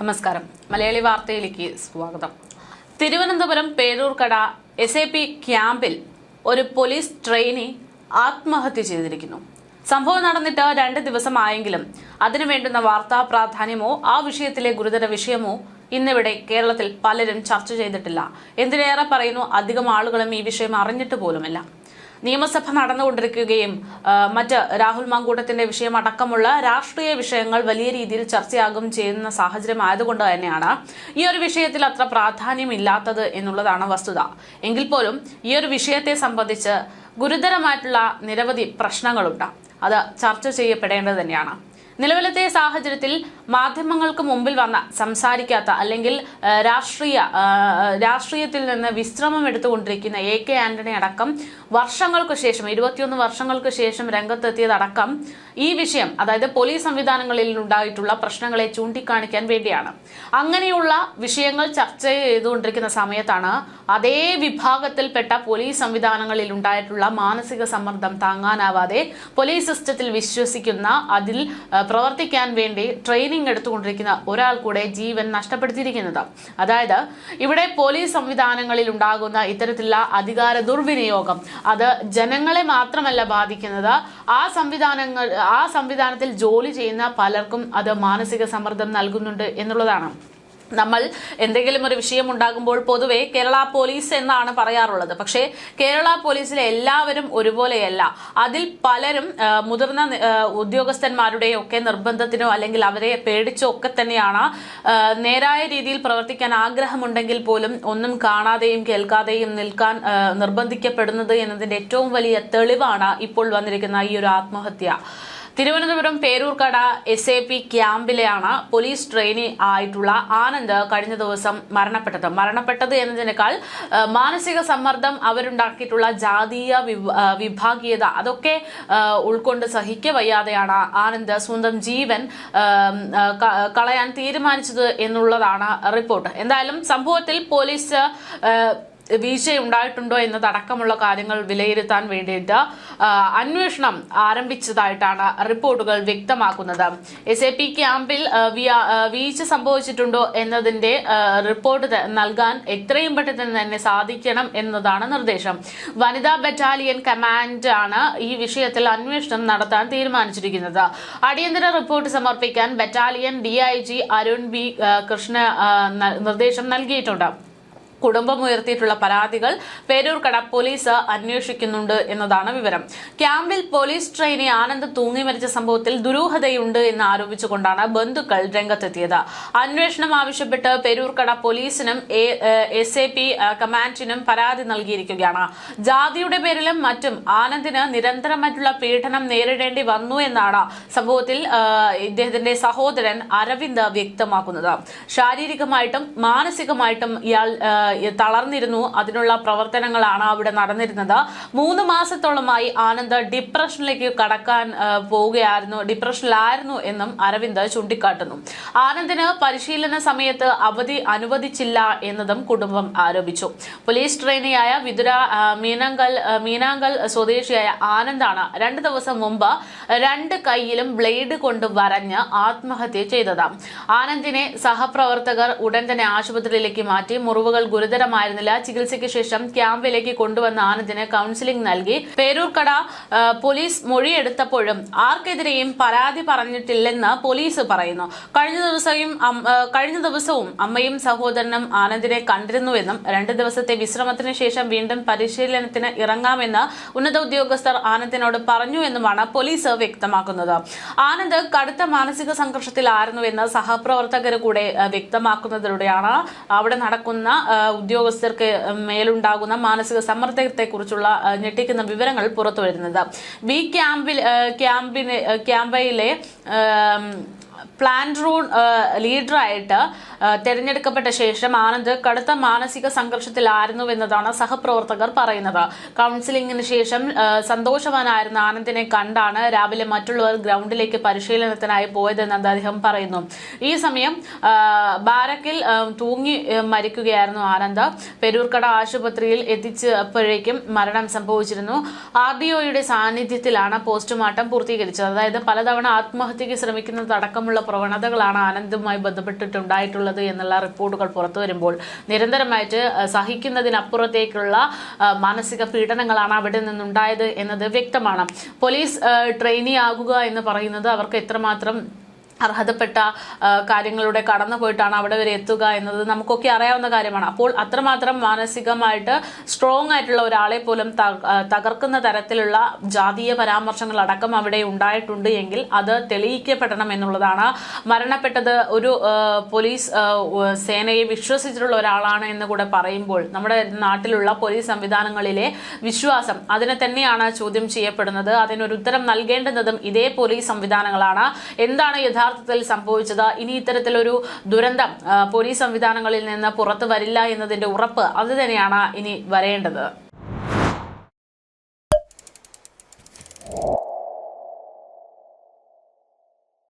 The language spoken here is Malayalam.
നമസ്കാരം. മലയാളി വാർത്തയിലേക്ക് സ്വാഗതം. Thiruvananthapuram Peroorkada S A P ക്യാമ്പിൽ ഒരു പോലീസ് ട്രെയിനി ആത്മഹത്യ ചെയ്തിരിക്കുന്നു. സംഭവം നടന്നിട്ട് രണ്ട് ദിവസമായെങ്കിലും അതിനു വേണ്ടുന്ന വാർത്താ പ്രാധാന്യമോ ആ വിഷയത്തിലെ ഗുരുതര വിഷയമോ ഇന്നിവിടെ കേരളത്തിൽ പലരും ചർച്ച ചെയ്തിട്ടില്ല. എന്തിനേറെ പറയുന്നു അധികം ആളുകളും ഈ വിഷയം അറിഞ്ഞിട്ട് പോലുമില്ല. നിയമസഭ നടന്നുകൊണ്ടിരിക്കുകയും മറ്റ് രാഹുൽ മാങ്കൂട്ടത്തിന്റെ വിഷയം അടക്കമുള്ള രാഷ്ട്രീയ വിഷയങ്ങൾ വലിയ രീതിയിൽ ചർച്ചയാകും ചെയ്യുന്ന സാഹചര്യം ആയതുകൊണ്ട് തന്നെയാണ് ഈ ഒരു വിഷയത്തിൽ അത്ര പ്രാധാന്യമില്ലാത്തത് എന്നുള്ളതാണ് വസ്തുത. എങ്കിൽ പോലും ഈ ഒരു വിഷയത്തെ സംബന്ധിച്ച് ഗുരുതരമായിട്ടുള്ള നിരവധി പ്രശ്നങ്ങളുണ്ട്. അത് ചർച്ച ചെയ്യപ്പെടേണ്ടത് തന്നെയാണ്. നിലവിലത്തെ സാഹചര്യത്തിൽ മാധ്യമങ്ങൾക്ക് മുമ്പിൽ വന്ന സംസാരിക്കാത്ത അല്ലെങ്കിൽ രാഷ്ട്രീയ രാഷ്ട്രീയത്തിൽ നിന്ന് വിശ്രമം എടുത്തുകൊണ്ടിരിക്കുന്ന എ കെ ആന്റണി അടക്കം വർഷങ്ങൾക്ക് ശേഷം ഇരുപത്തിയൊന്ന് വർഷങ്ങൾക്ക് ശേഷം രംഗത്തെത്തിയതടക്കം ഈ വിഷയം അതായത് പോലീസ് സംവിധാനങ്ങളിൽ ഉണ്ടായിട്ടുള്ള പ്രശ്നങ്ങളെ ചൂണ്ടിക്കാണിക്കാൻ വേണ്ടിയാണ്. അങ്ങനെയുള്ള വിഷയങ്ങൾ ചർച്ച ചെയ്തുകൊണ്ടിരിക്കുന്ന സമയത്താണ് അതേ വിഭാഗത്തിൽപ്പെട്ട പോലീസ് സംവിധാനങ്ങളിൽ ഉണ്ടായിട്ടുള്ള മാനസിക സമ്മർദ്ദം താങ്ങാനാവാതെ പോലീസ് സിസ്റ്റത്തിൽ വിശ്വസിക്കുന്ന അതിൽ പ്രവർത്തിക്കാൻ വേണ്ടി ട്രെയിനിങ് എടുത്തുകൊണ്ടിരിക്കുന്ന ഒരാൾ കൂടെ ജീവൻ നഷ്ടപ്പെടുത്തിയിരിക്കുന്നത്. അതായത് ഇവിടെ പോലീസ് സംവിധാനങ്ങളിൽ ഉണ്ടാകുന്ന ഇത്തരത്തിലുള്ള അധികാര ദുർവിനിയോഗം അത് ജനങ്ങളെ മാത്രമല്ല ബാധിക്കുന്നത്. ആ സംവിധാനങ്ങൾ ആ സംവിധാനത്തിൽ ജോലി ചെയ്യുന്ന പലർക്കും അത് മാനസിക സമ്മർദ്ദം നൽകുന്നുണ്ട് എന്നുള്ളതാണ്. നമ്മൾ എന്തെങ്കിലും ഒരു വിഷയം ഉണ്ടാകുമ്പോൾ പൊതുവെ കേരള പോലീസ് എന്നാണ് പറയാറുള്ളത്. പക്ഷേ കേരള പോലീസിലെ എല്ലാവരും ഒരുപോലെയല്ല. അതിൽ പലരും മുതിർന്ന ഉദ്യോഗസ്ഥന്മാരുടെയോ ഒക്കെ നിർബന്ധത്തിനോ അല്ലെങ്കിൽ അവരെ പേടിച്ചോ ഒക്കെ തന്നെയാണ് നേരായ രീതിയിൽ പ്രവർത്തിക്കാൻ ആഗ്രഹമുണ്ടെങ്കിൽ പോലും ഒന്നും കാണാതെയും കേൾക്കാതെയും നിൽക്കാൻ നിർബന്ധിക്കപ്പെടുന്നത് എന്നതിന്റെ ഏറ്റവും വലിയ തെളിവാണ് ഇപ്പോൾ വന്നിരിക്കുന്ന ഈ ഒരു ആത്മഹത്യ. Thiruvananthapuram Peroorkada S A P ക്യാമ്പിലെയാണ് police trainee ആയിട്ടുള്ള ആനന്ദ് കഴിഞ്ഞ ദിവസം മരണപ്പെട്ടത്. മരണപ്പെട്ടത് എന്നതിനേക്കാൾ മാനസിക സമ്മർദ്ദം അവരുണ്ടാക്കിയിട്ടുള്ള ജാതീയ വിഭാഗീയത അതൊക്കെ ഉൾക്കൊണ്ട് സഹിക്ക വയ്യാതെയാണ് ആനന്ദ് സ്വന്തം ജീവൻ കളയാൻ തീരുമാനിച്ചത് എന്നുള്ളതാണ് റിപ്പോർട്ട്. എന്തായാലും സംഭവത്തിൽ പോലീസ് വീഴ്ചയുണ്ടായിട്ടുണ്ടോ എന്നതടക്കമുള്ള കാര്യങ്ങൾ വിലയിരുത്താൻ വേണ്ടിയിട്ട് അന്വേഷണം ആരംഭിച്ചതായിട്ടാണ് റിപ്പോർട്ടുകൾ വ്യക്തമാക്കുന്നത്. എസ് എ പി ക്യാമ്പിൽ വീഴ്ച സംഭവിച്ചിട്ടുണ്ടോ എന്നതിന്റെ റിപ്പോർട്ട് നൽകാൻ എത്രയും പെട്ടെന്ന് തന്നെ സാധിക്കണം എന്നതാണ് നിർദ്ദേശം. വനിതാ ബറ്റാലിയൻ കമാൻഡ് ആണ് ഈ വിഷയത്തിൽ അന്വേഷണം നടത്താൻ തീരുമാനിച്ചിരിക്കുന്നത്. അടിയന്തര റിപ്പോർട്ട് സമർപ്പിക്കാൻ battalion D Arun B Krishna നിർദ്ദേശം നൽകിയിട്ടുണ്ട്. കുടുംബം ഉയർത്തിയിട്ടുള്ള പരാതികൾ പേരൂർക്കട പോലീസ് അന്വേഷിക്കുന്നുണ്ട് എന്നതാണ് വിവരം. ക്യാമ്പിൽ പോലീസ് ട്രെയിനി ആനന്ദ് തൂങ്ങി മരിച്ച സംഭവത്തിൽ ദുരൂഹതയുണ്ട് എന്ന് ആരോപിച്ചുകൊണ്ടാണ് ബന്ധുക്കൾ രംഗത്തെത്തിയത്. അന്വേഷണം ആവശ്യപ്പെട്ട് പേരൂർക്കട പോലീസിനും എസ് എ പി കമാൻഡിനും പരാതി നൽകിയിരിക്കുകയാണ്. ജാതിയുടെ പേരിലും മറ്റും ആനന്ദിന് നിരന്തരമായിട്ടുള്ള പീഡനം നേരിടേണ്ടി വന്നു എന്നാണ് സംഭവത്തിൽ ഇദ്ദേഹത്തിന്റെ സഹോദരൻ അരവിന്ദ് വ്യക്തമാക്കുന്നത്. ശാരീരികമായിട്ടും മാനസികമായിട്ടും ഇയാൾ തളർന്നിരുന്നു. അതിനുള്ള പ്രവർത്തനങ്ങളാണ് അവിടെ നടന്നിരുന്നത്. മൂന്ന് മാസത്തോളമായി ആനന്ദ് ഡിപ്രഷനിലേക്ക് കടക്കാൻ പോവുകയായിരുന്നു. ഡിപ്രഷനിലായിരുന്നു എന്നും അരവിന്ദ് ചൂണ്ടിക്കാട്ടുന്നു. ആനന്ദിന് പരിശീലന സമയത്ത് അവധി അനുവദിച്ചില്ല എന്നതും കുടുംബം ആരോപിച്ചു. പോലീസ് ട്രെയിനിയായ വിതുര മീനാങ്കൽ മീനങ്കൽ സ്വദേശിയായ ആനന്ദാണ് രണ്ട് ദിവസം മുമ്പ് രണ്ട് കൈയിലും ബ്ലേഡ് കൊണ്ട് വരഞ്ഞ് ആത്മഹത്യ ചെയ്തത്. ആനന്ദിനെ സഹപ്രവർത്തകർ ഉടൻ തന്നെ ആശുപത്രിയിലേക്ക് മാറ്റി. മുറിവുകൾ ഗുരുതരമായിരുന്നില്ല. ചികിത്സയ്ക്ക് ശേഷം ക്യാമ്പിലേക്ക് കൊണ്ടുവന്ന ആനന്ദിന് കൗൺസിലിംഗ് നൽകി. പേരൂർക്കട പോലീസ് മൊഴിയെടുത്തപ്പോഴും ആർക്കെതിരെയും പരാതി പറഞ്ഞിട്ടില്ലെന്ന് പോലീസ് പറയുന്നു. കഴിഞ്ഞ ദിവസവും കഴിഞ്ഞ ദിവസവും അമ്മയും സഹോദരനും ആനന്ദിനെ കണ്ടിരുന്നുവെന്നും രണ്ട് ദിവസത്തെ വിശ്രമത്തിന് ശേഷം വീണ്ടും പരിശീലനത്തിന് ഇറങ്ങാമെന്ന് ഉന്നത ഉദ്യോഗസ്ഥർ ആനന്ദിനോട് പറഞ്ഞു എന്നുമാണ് പോലീസ് വ്യക്തമാക്കുന്നത്. ആനന്ദ് കടുത്ത മാനസിക സംഘർഷത്തിലായിരുന്നുവെന്ന് സഹപ്രവർത്തകർ കൂടെ വ്യക്തമാക്കുന്നതിലൂടെയാണ് അവിടെ നടക്കുന്ന ഉദ്യോഗസ്ഥർക്ക് മേലുണ്ടാകുന്ന മാനസിക സമ്മർദ്ദത്തെക്കുറിച്ചുള്ള കുറിച്ചുള്ള ഞെട്ടിക്കുന്ന വിവരങ്ങൾ പുറത്തു വരുന്നത് ബി ക്യാമ്പിൽ ക്യാമ്പിന് ക്യാമ്പയിലെ ആം, പ്ലാൻ റൂൺ ലീഡറായിട്ട് തെരഞ്ഞെടുക്കപ്പെട്ട ശേഷം ആനന്ദ് കടുത്ത മാനസിക സംഘർഷത്തിലായിരുന്നു എന്നതാണ് സഹപ്രവർത്തകർ പറയുന്നത്. കൗൺസിലിംഗിന് ശേഷം സന്തോഷവാനായിരുന്ന ആനന്ദിനെ കണ്ടാണ് രാവിലെ മറ്റുള്ളവർ ഗ്രൗണ്ടിലേക്ക് പരിശീലനത്തിനായി പോയതെന്ന് അദ്ദേഹം പറയുന്നു. ഈ സമയം ബാരക്കിൽ തൂങ്ങി മരിക്കുകയായിരുന്നു ആനന്ദ്. പെരൂർക്കട ആശുപത്രിയിൽ എത്തിച്ചപ്പോഴേക്കും മരണം സംഭവിച്ചിരുന്നു. ആർ ഡി ഒയുടെ സാന്നിധ്യത്തിലാണ് പോസ്റ്റ്മോർട്ടം പൂർത്തീകരിച്ചത്. അതായത് പലതവണ ആത്മഹത്യക്ക് ശ്രമിക്കുന്നതടക്കം അടക്കമുള്ള പ്രവണതകളാണ് ആനന്ദുമായി ബന്ധപ്പെട്ടിട്ടുണ്ടായിട്ടുള്ളത് എന്നുള്ള റിപ്പോർട്ടുകൾ പുറത്തു വരുമ്പോൾ നിരന്തരമായിട്ട് സഹിക്കുന്നതിനപ്പുറത്തേക്കുള്ള മാനസിക പീഡനങ്ങളാണ് അവിടെ നിന്നുണ്ടായത് എന്നത് വ്യക്തമാണ്. പോലീസ് ട്രെയിനി ആകുക എന്ന് പറയുന്നത് അവർക്ക് എത്രമാത്രം അർഹതപ്പെട്ട കാര്യങ്ങളുടെ കടന്നു പോയിട്ടാണ് അവിടെ വരെ എത്തുക എന്നത് നമുക്കൊക്കെ അറിയാവുന്ന കാര്യമാണ്. അപ്പോൾ അത്രമാത്രം മാനസികമായിട്ട് സ്ട്രോങ് ആയിട്ടുള്ള ഒരാളെ പോലും തകർക്കുന്ന തരത്തിലുള്ള ജാതീയ പരാമർശങ്ങൾ അടക്കം അവിടെ ഉണ്ടായിട്ടുണ്ട് എങ്കിൽ അത് തെളിയിക്കപ്പെടണം എന്നുള്ളതാണ്. മരണപ്പെട്ടത് ഒരു പോലീസ് സേനയെ വിശ്വസിച്ചിട്ടുള്ള ഒരാളാണ് എന്ന് കൂടെ പറയുമ്പോൾ നമ്മുടെ നാട്ടിലുള്ള പോലീസ് സംവിധാനങ്ങളിലെ വിശ്വാസം അതിനെ തന്നെയാണ് ചോദ്യം ചെയ്യപ്പെടുന്നത്. അതിനൊരു ഉത്തരം നൽകേണ്ടുന്നതും ഇതേ പോലീസ് സംവിധാനങ്ങളാണ്. എന്താണ് യഥാർത്ഥത്തിൽ സംഭവിച്ചത്. ഇനി ഇത്തരത്തിലൊരു ദുരന്തം പോലീസ് സംവിധാനങ്ങളിൽ നിന്ന് പുറത്തു വരില്ല എന്നതിന്റെ ഉറപ്പ് അത് തന്നെയാണ് ഇനി വരേണ്ടത്.